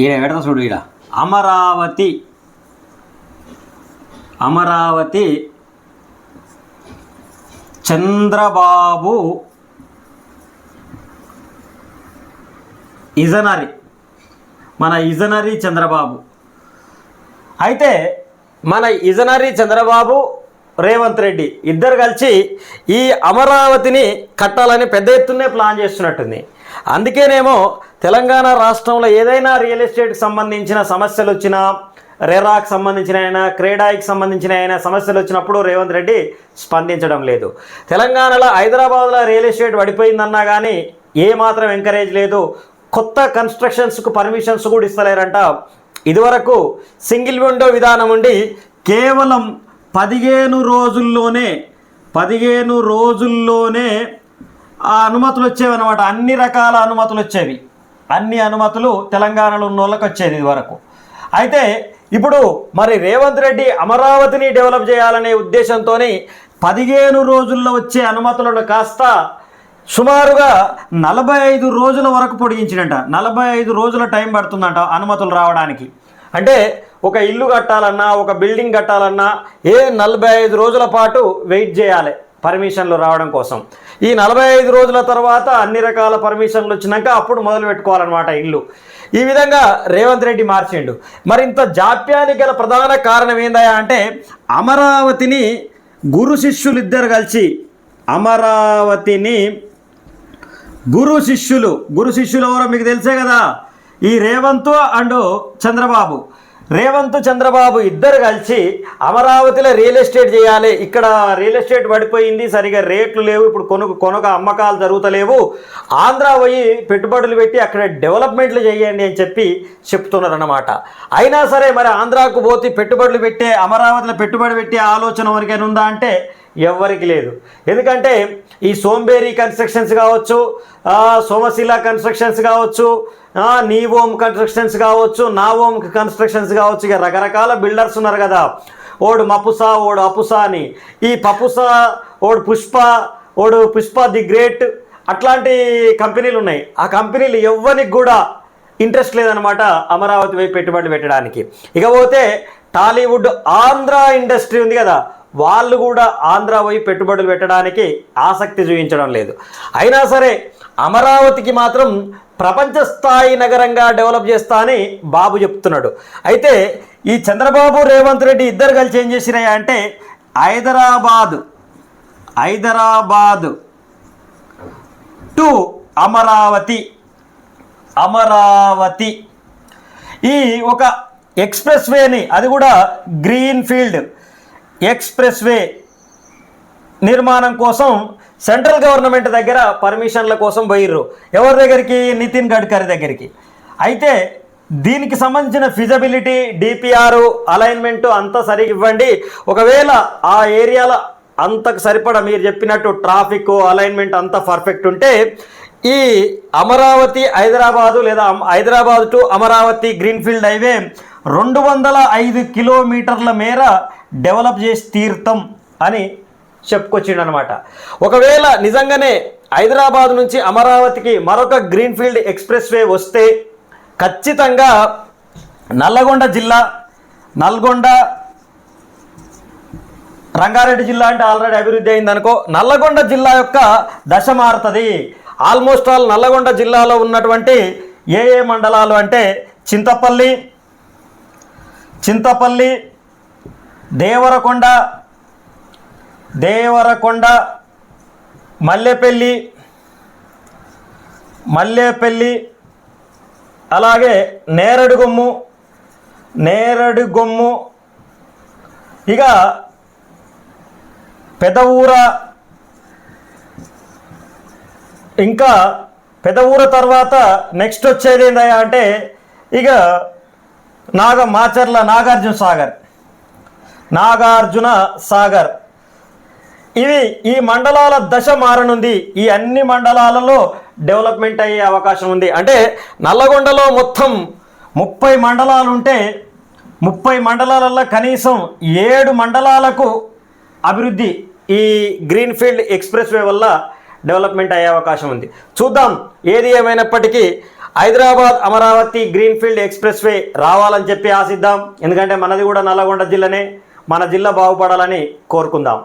ఈడ పెడతా చూడు ఈడ. అమరావతి. అమరావతి చంద్రబాబు ఇజనరీ. మన ఇజనరీ చంద్రబాబు. అయితే మన ఇజనరీ చంద్రబాబు రేవంత్ రెడ్డి ఇద్దరు కలిసి ఈ అమరావతిని కట్టాలని పెద్ద ఎత్తునే ప్లాన్ చేస్తున్నట్టుంది. అందుకేనేమో తెలంగాణ రాష్ట్రంలో ఏదైనా రియల్ ఎస్టేట్కి సంబంధించిన సమస్యలు వచ్చినా రెరాకి సంబంధించిన అయినా క్రీడాకి సంబంధించిన అయినా సమస్యలు వచ్చినప్పుడు రేవంత్ రెడ్డి స్పందించడం లేదు. తెలంగాణలో హైదరాబాద్లో రియల్ ఎస్టేట్ పడిపోయిందన్నా కానీ ఏ మాత్రం ఎంకరేజ్ లేదు. కొత్త కన్స్ట్రక్షన్స్కు పర్మిషన్స్ కూడా ఇస్తలేరంట. ఇదివరకు సింగిల్ విండో విధానం ఉండి కేవలం పదిహేను రోజుల్లోనే పదిహేను రోజుల్లోనే ఆ అనుమతులు వచ్చేవి అనమాట అన్ని రకాల అనుమతులు వచ్చేవి అన్ని అనుమతులు తెలంగాణలో ఉన్న వాళ్ళకి వచ్చేది ఇదివరకు. అయితే ఇప్పుడు మరి రేవంత్ రెడ్డి అమరావతిని డెవలప్ చేయాలనే ఉద్దేశంతో పదిహేను రోజుల్లో వచ్చే అనుమతులను కాస్త సుమారుగా నలభై ఐదు రోజుల వరకు పొడిగించినట. నలభై ఐదు రోజుల టైం పడుతుందంట అనుమతులు రావడానికి. అంటే ఒక ఇల్లు కట్టాలన్నా ఒక బిల్డింగ్ కట్టాలన్నా ఏ నలభై ఐదు రోజుల పాటు వెయిట్ చేయాలి. పర్మిషన్లు రావడం కోసం. ఈ నలభై ఐదు రోజుల తర్వాత అన్ని రకాల పర్మిషన్లు వచ్చినాక అప్పుడు మొదలు పెట్టుకోవాలన్నమాట ఇల్లు. ఈ విధంగా రేవంత్ రెడ్డి మార్చిండు. మరి ఇంత జాప్యానికి గల ప్రధాన కారణం ఏందయ్యా అంటే అమరావతిని గురు శిష్యులు ఇద్దరు కలిసి అమరావతిని గురు శిష్యులు గురు శిష్యులు ఎవరో మీకు తెలిసే కదా? ఈ రేవంత్ అండ్ చంద్రబాబు. రేవంత్ చంద్రబాబు ఇద్దరు కలిసి అమరావతిలో రియల్ ఎస్టేట్ చేయాలి. ఇక్కడ రియల్ ఎస్టేట్ పడిపోయింది సరిగా రేట్లు లేవు ఇప్పుడు కొనుక కొనుక అమ్మకాలు జరుగుతలేవు. ఆంధ్ర పోయి పెట్టుబడులు పెట్టి అక్కడ డెవలప్మెంట్లు చేయండి అని చెప్పి చెప్తున్నారన్నమాట. అయినా సరే మరి ఆంధ్రాకు పోతే పెట్టుబడులు పెట్టే అమరావతిలో పెట్టుబడి పెట్టే ఆలోచన ఎవరికైనా ఉందా అంటే ఎవ్వరికి లేదు. ఎందుకంటే ఈ సోంబేరి కన్స్ట్రక్షన్స్ కావచ్చు సోమశిల కన్స్ట్రక్షన్స్ కావచ్చు నీ ఓమ్ కన్స్ట్రక్షన్స్ కావచ్చు నా ఓమ్ కన్స్ట్రక్షన్స్ కావచ్చు. ఇక రకరకాల బిల్డర్స్ ఉన్నారు కదా. ఓడు మపుసా ఓడు అపుసా అని. ఈ పపుసా ఓడు పుష్ప ఓడు పుష్ప ది గ్రేట్. అట్లాంటి కంపెనీలు ఉన్నాయి. ఆ కంపెనీలు ఎవ్వరికి కూడా ఇంట్రెస్ట్ లేదనమాట అమరావతి వైపు పెట్టుబడి పెట్టడానికి. ఇకపోతే టాలీవుడ్ ఆంధ్ర ఇండస్ట్రీ ఉంది కదా. వాళ్ళు కూడా ఆంధ్ర వైపు పెట్టుబడులు పెట్టడానికి ఆసక్తి చూపించడం లేదు. అయినా సరే అమరావతికి మాత్రం ప్రపంచ స్థాయి నగరంగా డెవలప్ చేస్తా అని బాబు చెప్తున్నాడు. అయితే ఈ చంద్రబాబు రేవంత్ రెడ్డి ఇద్దరు కలిసి ఏం చేసినాయి అంటే హైదరాబాద్ హైదరాబాద్ టు అమరావతి అమరావతి. ఈ ఒక ఎక్స్ప్రెస్ వేని అది కూడా గ్రీన్ ఫీల్డ్ ఎక్స్ప్రెస్ వే నిర్మాణం కోసం సెంట్రల్ గవర్నమెంట్ దగ్గర పర్మిషన్ల కోసం పోయిర్రు. ఎవరి దగ్గరికి? నితిన్ గడ్కరీ దగ్గరికి. అయితే దీనికి సంబంధించిన ఫిజబిలిటీ డిపిఆర్ అలైన్మెంట్ అంతా సరిగ్గా ఇవ్వండి. ఒకవేళ ఆ ఏరియాలో అంతకు సరిపడా మీరు చెప్పినట్టు ట్రాఫిక్ అలైన్మెంట్ అంతా పర్ఫెక్ట్ ఉంటే ఈ అమరావతి హైదరాబాదు లేదా Hyderabad Hyderabad to Amaravati greenfield highway రెండు వందల ఐదు కిలోమీటర్ల మేర డెవలప్ చేసి తీర్థం అని చెప్పుకొచ్చిండు అనమాట ఒకవేళ నిజంగానే హైదరాబాద్ నుంచి అమరావతికి మరొక గ్రీన్ఫీల్డ్ ఎక్స్ప్రెస్ వే వస్తే ఖచ్చితంగా నల్లగొండ జిల్లా నల్గొండ రంగారెడ్డి జిల్లా అంటే ఆల్రెడీ అభివృద్ధి అయిందనుకో నల్లగొండ జిల్లా యొక్క దశ మారుతుంది. ఆల్మోస్ట్ ఆల్ నల్లగొండ జిల్లాలో ఉన్నటువంటి ఏ ఏ మండలాలు అంటే చింతపల్లి చింతపల్లి దేవరకొండ దేవరకొండ మల్లెపల్లి మల్లెపల్లి అలాగే నేరడుగొమ్ము నేరడుగొమ్ము. ఇక పెదవూర ఇంకా పెదవూర తర్వాత నెక్స్ట్ వచ్చేది ఏందయ్యా అంటే ఇక నాగ మాచర్ల నాగార్జున సాగర్. నాగార్జున సాగర్. ఇవి ఈ మండలాల దశ మారనుంది. ఈ అన్ని మండలాలలో డెవలప్మెంట్ అయ్యే అవకాశం ఉంది. అంటే నల్లగొండలో మొత్తం ముప్పై మండలాలు ఉంటే ముప్పై మండలాలలో కనీసం ఏడు మండలాలకు అభివృద్ధి ఈ గ్రీన్ఫీల్డ్ ఎక్స్ప్రెస్ వే వల్ల డెవలప్మెంట్ అయ్యే అవకాశం ఉంది. చూద్దాం ఏది ఏమైనప్పటికీ Hyderabad Amaravati greenfield expressway రావాలని చెప్పి ఆశిద్దాం. ఎందుకంటే మనది కూడా నల్లగొండ జిల్లానే. మన జిల్లా బాగుపడాలని కోరుకుందాం.